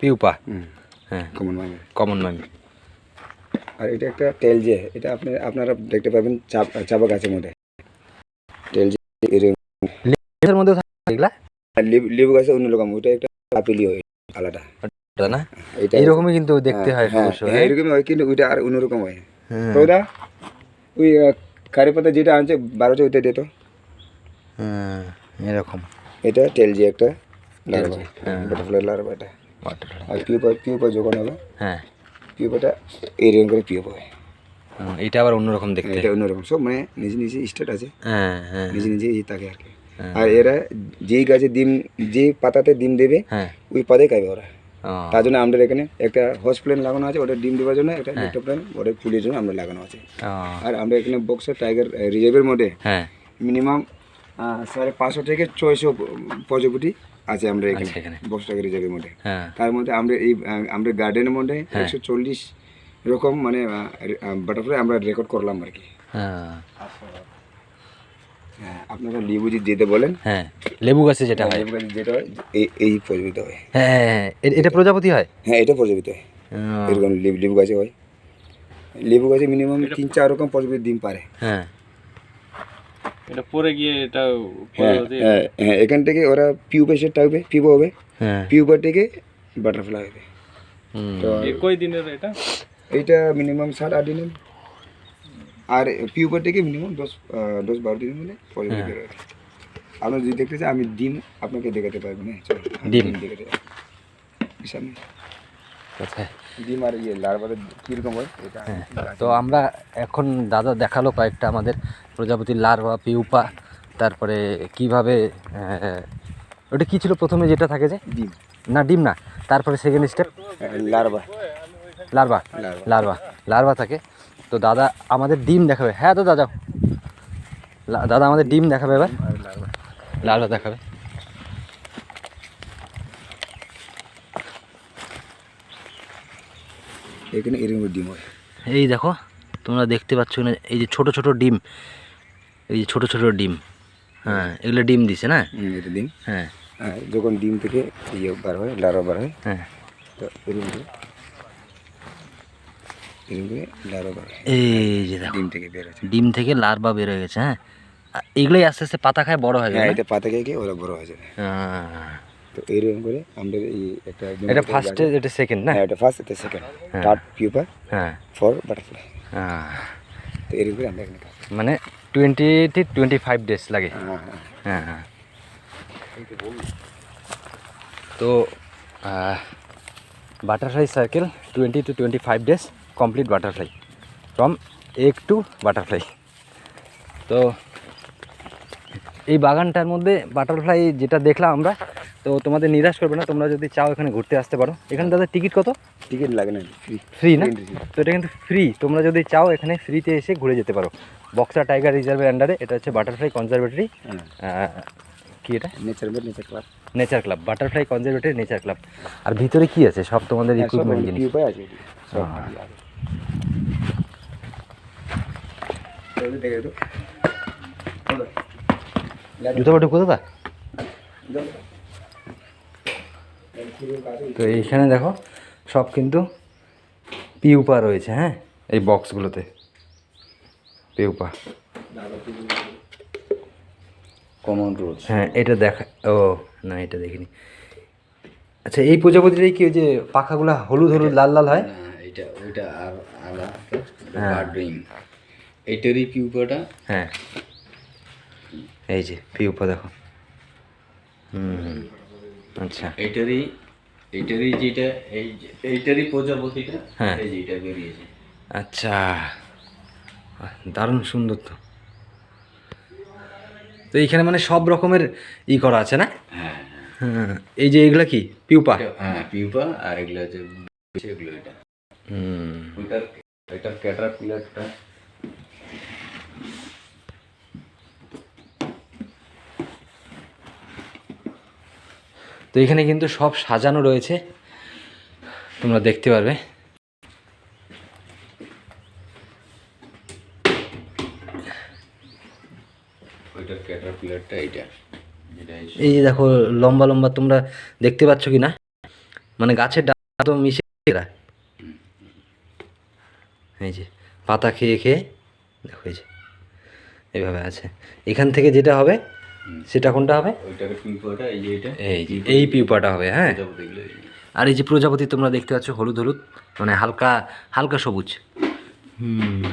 Pupa. হ্যাঁ। Common ma'am আর এটা একটা টেল যে এটা আপনি আপনারা দেখতে পাবেন চাপা গাছের মধ্যে। যে এর মধ্যে থাকে লেবু- লেবু গাছে অন্যরকম ওটা একটা আপেলি হয় আলাদা। না? এটা এইরকমই কিন্তু দেখতে হয় হ্যাঁ, হ্যাঁ, হ্যাঁ? এরকমই হয় কিন্তু ওইটা আর অন্যরকম হয়। হ্যাঁ। তো ওটা ওই কারি পাতা যেটা আনছে বারোশো ওইটা দিত হ্যাঁ এরকম। এটা টেল যে একটা লার্ভা হ্যাঁ। বাটারফ্লাই লার্ভা এটা। আর পিউপা পিউপা যখন হবে হ্যাঁ। পিউপাটা এইরকম করে পিউপা হয় হুম, এটা আবার অন্যরকম দেখতে। এটা অন্যরকম। সব মানে নিজে নিজে স্টেট আছে। হ্যাঁ হ্যাঁ। নিজে নিজে থাকে আর কি। আর এরা যেই গাছে ডিম যে পাতাতে ডিম দেবে ওই খাবে ওরা। তার জন্য আমাদের এখানে একটা হস প্লেন লাগানো আছে ওটা ডিম দেওয়ার জন্য একটা হ্যাঁ। প্লেন ওটা ফুলের জন্য আমরা লাগানো আছে। আর আমরা এখানে বক্সের টাইগার রিজার্ভের মধ্যে মিনিমাম সাড়ে পাঁচশো থেকে ছয়শো প্রজাপতি আছে আমরা এখানে। বক্স রিজার্ভের মধ্যে। হ্যাঁ। তার মধ্যে আমরা এই আমরা গার্ডেনের মধ্যে হ্যাঁ। একশো চল্লিশ এরকম মানে বাটারফ্লাই আমরা রেকর্ড করলাম আর কি। হ্যাঁ। হ্যাঁ আপনারা লেবু যদি যেতে বলেন হ্যাঁ লেবু গাছে যেটা হয় লেবু গাছে যেটা হয় এই এই প্রজাপিত হয়। হ্যাঁ এটা প্রজাপতি হয়? হ্যাঁ এটা প্রজাপিত হয়। এরকম লেবু লেবু গাছে হয়। লেবু গাছে মিনিমাম তিন চার রকম প্রজাপিত ডিম পারে। হ্যাঁ। এটা পরে গিয়ে এটা হ্যাঁ হ্যাঁ হ্যাঁ এখান থেকে ওরা পিউপা সেটটা হবে পিউপা হবে হ্যাঁ। পিউপা থেকে বাটারফ্লাই হবে। তো এ কয় দিনের এটা? এইটা মিনিমাম সাত আট দিনের। আর পিউপা থেকে মিনিমাম দশ দশ বারো দিনের মধ্যে হ্যাঁ। বেরোবে। আপনার যদি দেখতে চান আমি ডিম আপনাকে দেখাতে পারব না চলো। ডিম? দেখাতে সামনে। কোথায়? ডিম আর ইয়ে কীরকম হয়? এটা হ্যাঁ, তো আমরা এখন দাদা দেখাল কয়েকটা আমাদের প্রজাপতির লার্ভা পিউপা তারপরে কীভাবে ওটা কি ছিল প্রথমে যেটা থাকে যে? ডিম। না ডিম না তারপরে second step larva larva larva larva থাকে। তো দাদা আমাদের ডিম দেখাবে। হ্যাঁ তো দাদা দাদা আমাদের ডিম দেখাবে এবার। লার্ভা দেখাবে। এখানে এরকম ডিম হয়। এই দেখো তোমরা দেখতে পাচ্ছ না এই যে ছোট ছোট ডিম এই যে ছোট ছোট ডিম। হ্যাঁ এগুলো ডিম দিছে না? এটা ডিম। হ্যাঁ। আর যখন ডিম থেকে ইয়ে বার হয় লার্ভা বার হয় হ্যাঁ। তো এরকম হয়। এই যে দেখো ডিম থেকে বেরোচ্ছে ডিম থেকে লার্ভা বের হয়ে গেছে হ্যাঁ। এগুলোই আস্তে আস্তে পাতা খায় বড় হয়ে হ্যাঁ যাবে পাতা খেয়ে গিয়ে ওরা বড় হয়ে যাবে। হ্যাঁ। তো এইরকম করে আমাদের এই একটা এটা ফার্স্টে এটা সেকেন্ড না? হ্যাঁ এটা ফার্স্ট এটা সেকেন্ড হ্যাঁ। থার্ড পিউপা হ্যাঁ। ফর বাটারফ্লাই হ্যাঁ। তো এরকম করে আমরা এখানে মানে টোয়েন্টি টোয়েন্টি ফাইভ ডেজ লাগে। হ্যাঁ হ্যাঁ। হ্যাঁ হ্যাঁ। তো butterfly circle twenty two twenty five days complete butterfly from egg to butterfly তো এই বাগানটার মধ্যে বাটারফ্লাই যেটা দেখলাম আমরা তো তোমাদের নিরাশ করবে না তোমরা যদি চাও এখানে ঘুরতে আসতে পারো। এখানে দাদা টিকিট কত? টিকিট লাগে না ফ্রি ফ্রি না? তো এটা কিন্তু ফ্রি তোমরা যদি চাও এখানে ফ্রিতে এসে ঘুরে যেতে পারো। বক্সা টাইগার রিজার্ভের আন্ডারে এটা হচ্ছে বাটারফ্লাই কনজারভেটরি হ্যাঁ। কি এটা? Nature nature club nature club butterfly conservatory nature club আর ভিতরে কি আছে? সব তোমাদের হ্যাঁ, ইকুইপমেন্ট জিনিস। পিউপা আছে। সব হ্যাঁ। আছে। তো এইখানে দেখো সব কিন্তু পিউপা রয়েছে হ্যাঁ? এই বক্সগুলোতে। পিউপা। কমন রোজ হ্যাঁ এটা দেখা ও না এটা দেখিনি। আচ্ছা এই প্রজাপতিটাই কি ওই যে পাখাগুলো হলুদ হলুদ লাল লাল হয়? এটা ওইটা আর আলাদা। হ্যাঁ। এইটারই পিউপাটা? হ্যাঁ। এই যে পিউপা দেখো। হুম। আচ্ছা। এইটারই এইটারই যেটা এই এইটারই প্রজাপতিটা হ্যাঁ। এই যে এটা বেরিয়েছে। আচ্ছা। দারুণ সুন্দর তো। তো এইখানে মানে সব রকমের ই করা আছে না? হ্যাঁ হ্যাঁ। এই যে এগুলা কি? পিউপা? হ্যাঁ পিউপা আর এগুলো হচ্ছে এগুলো এটা। হুম। ওইটার এটার ক্যাটার তো এখানে কিন্তু সব সাজানো রয়েছে। তোমরা দেখতে পারবে। এই- যে দেখো লম্বা লম্বা তোমরা দেখতে পাচ্ছ কি না? মানে গাছের ডাল তো মিশে এরা এই যে পাতা খেয়ে খেয়ে দেখো এই যে এইভাবে আছে। এখান থেকে যেটা হবে সেটা কোনটা হবে? এই যে এটা। এই যে এই পিউপাটা হবে হ্যাঁ। আর এই যে প্রজাপতি তোমরা দেখতে পাচ্ছ হলুদ হলুদ মানে হালকা হালকা সবুজ। হুম।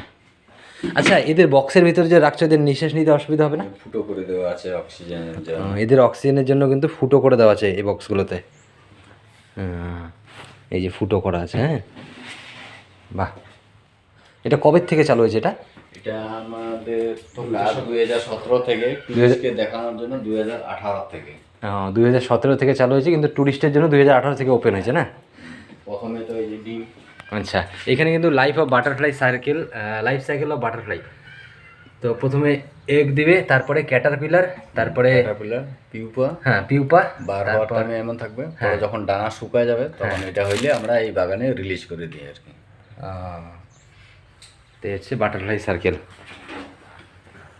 আচ্ছা এদের বক্সের ভিতরে যে রাখছো এদের নিঃশ্বাস নিতে অসুবিধা হবে না? ফুটো করে দেওয়া আছে অক্সিজেন এদের অক্সিজেনের জন্য কিন্তু ফুটো করে দেওয়া আছে এই বক্সগুলোতে। এই যে ফুটো করা আছে হ্যাঁ? বাহ। এটা কবে থেকে চালু হয়েছে এটা? এটা আমাদের তো কাজ দুই হাজার সতেরো থেকে টুরিস্টকে দেখানোর জন্য দুই হাজার আঠারো থেকে। দুই হাজার সতেরো থেকে চালু হয়েছে কিন্তু ট্যুরিস্টের জন্য দুই হাজার আঠারো থেকে ওপেন হয়েছে না? প্রথমে তো এই যে ডিম। আচ্ছা এখানে কিন্তু life of butterfly circle life cycle of butterfly তো প্রথমে এগ দিবে তারপরে ক্যাটারপিলার তারপরে ক্যাটারপিলার পিউপা হ্যাঁ পিউপা বারবার টাইমে এমন থাকবে। পরে যখন ডানা শুকায় যাবে তখন এটা হইলে আমরা এই বাগানে রিলিজ করে দিই আর কি। তো হচ্ছে বাটারফ্লাই সার্কেল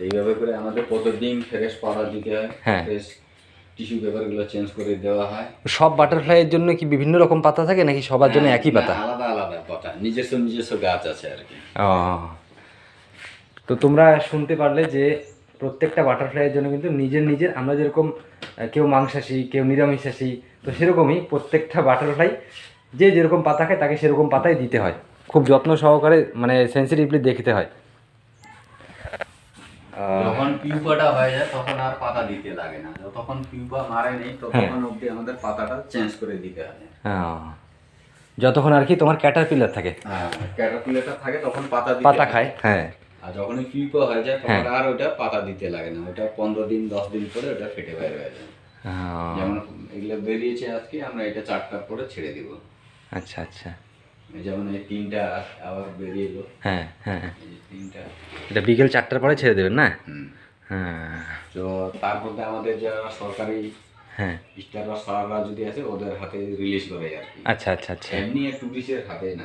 এইভাবে করে আমাদের প্রতিদিন ফ্রেশ পাউডার দিতে হয় হ্যাঁ। ফ্রেশ টিস্যু পেপারগুলো চেঞ্জ করে দেওয়া হয়। সব বাটারফ্লাইয়ের জন্য কি বিভিন্ন রকম পাতা থাকে নাকি সবার জন্য একই না, পাতা আলাদা আলাদা পাতা। নিজস্ব নিজস্ব গাছ আছে আর কি। ও। তো তোমরা শুনতে পারলে যে প্রত্যেকটা বাটারফ্লাইয়ের জন্য কিন্তু নিজের নিজের আমরা যেরকম কেউ মাংসাশী কেউ নিরামিষাশী তো সেরকমই প্রত্যেকটা বাটারফ্লাই যে যেরকম পাতা খায় তাকে সেরকম পাতাই দিতে হয়। খুব যত্ন সহকারে মানে সেন্সিটিভলি দেখতে হয়। যখন পিউপাটা হয়ে যায় তখন আর পাতা দিতে লাগে না। যতক্ষণ পিউপা মারে নেই ততক্ষণ অবধি আমাদের পাতাটা চেঞ্জ করে দিতে হয়। যতক্ষণ আর কি তোমার ক্যাটারপিলার থাকে। হ্যাঁ ক্যাটারপিলারটা থাকে তখন পাতা পাতা খায় হ্যাঁ। আর যখন পিউপা হয়ে যায় তখন আর ওটা পাতা দিতে লাগে না। ওটা পনেরো দিন দশ দিন পরে ওটা ফেটে বের হয়ে যায়। যেমন এগুলো বেরিয়েছে আজকে আমরা এটা চারটার পরে ছেড়ে দিব। আচ্ছা আচ্ছা। যেমন এই তিনটা আবার বেরিয়ে এলো। হ্যাঁ হ্যাঁ। তিনটা। এটা বিকেল চারটার পরে ছেড়ে দেবেন না? হ্যাঁ। তো তার মধ্যে আমাদের যারা সরকারি হ্যাঁ। স্টাররা সাররা যদি আছে ওদের হাতে রিলিজ করে আর কি। আচ্ছা আচ্ছা আচ্ছা। এমনি টুরিস্টের হাতে না।